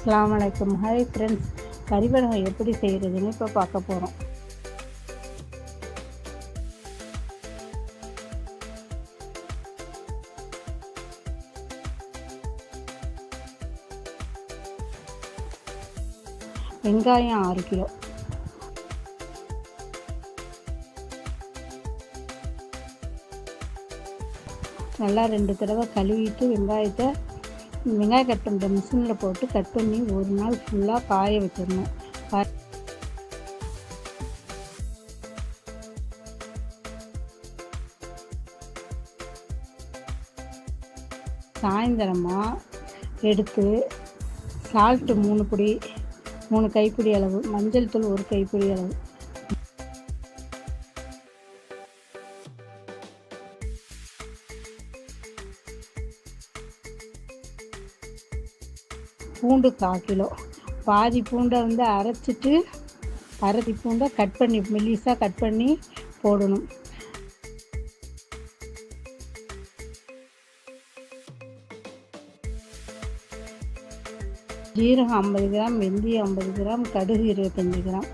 அஸ்ஸலாமு அலைக்கும். Hi friends கறிவடகம் எப்படி செய்கிறதுன்னு இப்போ பார்க்க போகிறோம் வெங்காயம் ஆறு கிலோ. நல்லா ரெண்டு தடவை கழுவிட்டு வெங்காயத்தை வெங்காயம் கட் பண்ணுற மிஷினில் போட்டு கட் பண்ணி ஒரு நாள் ஃபுல்லாக காய வச்சிடணும். சாயந்தரமாக எடுத்து சால்ட்டு மூணு பொடி மூணு கைப்பிடி அளவு மஞ்சள் தூள் ஒரு கைப்பிடி அளவு. பூண்டு கால் கிலோ. பாதி பூண்டை வந்து அரைச்சிட்டு அரைச்சி பூண்டை கட் பண்ணி மெல்லிஸாக கட் பண்ணி போடணும். ஜீரகம் ஐம்பது கிராம் வெந்தயம் ஐம்பது கிராம் கடுகு இருபத்தஞ்சி கிராம்.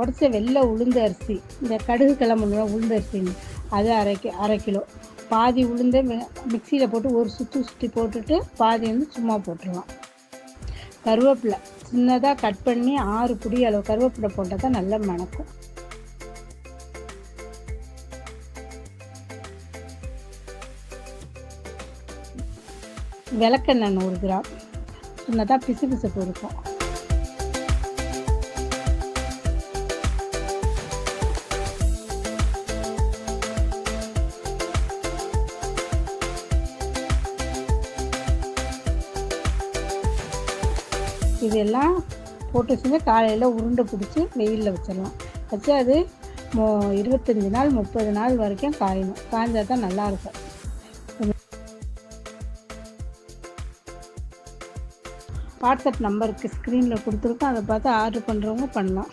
உடச்ச வெள்ளை உளுந்த அரிசி. இந்த கடுகு கிளம்புனா உளுந்து அரிசின்னு அது அரை அரை கிலோ. பாதி உளுந்த மிக்சியில் போட்டு ஒரு சுற்றி சுற்றி போட்டுட்டு பாதி வந்து சும்மா போட்டுருவோம். கருவேப்பிலை சின்னதாக கட் பண்ணி ஆறு புடி அளவு கருவேப்பிலை போட்டால் தான் நல்லா மணக்கும். விளக்கெண்ணெய் நூறு கிராம். சின்னதாக பிசு பிசுப்பு இருக்கும். இதெல்லாம் போட்டு வச்சுங்க காலையில் உருண்டை பிடிச்சி வெயிலில் வச்சிடலாம். வச்சு அது மோ இருபத்தஞ்சி நாள் முப்பது நாள் வரைக்கும் காயணும். காய்ஞ்சா தான் நல்லாயிருக்கும் வாட்ஸ்அப் நம்பருக்கு ஸ்க்ரீனில் கொடுத்துருக்கோம். அதை பார்த்து ஆர்டர் பண்ணுறவங்க பண்ணலாம்.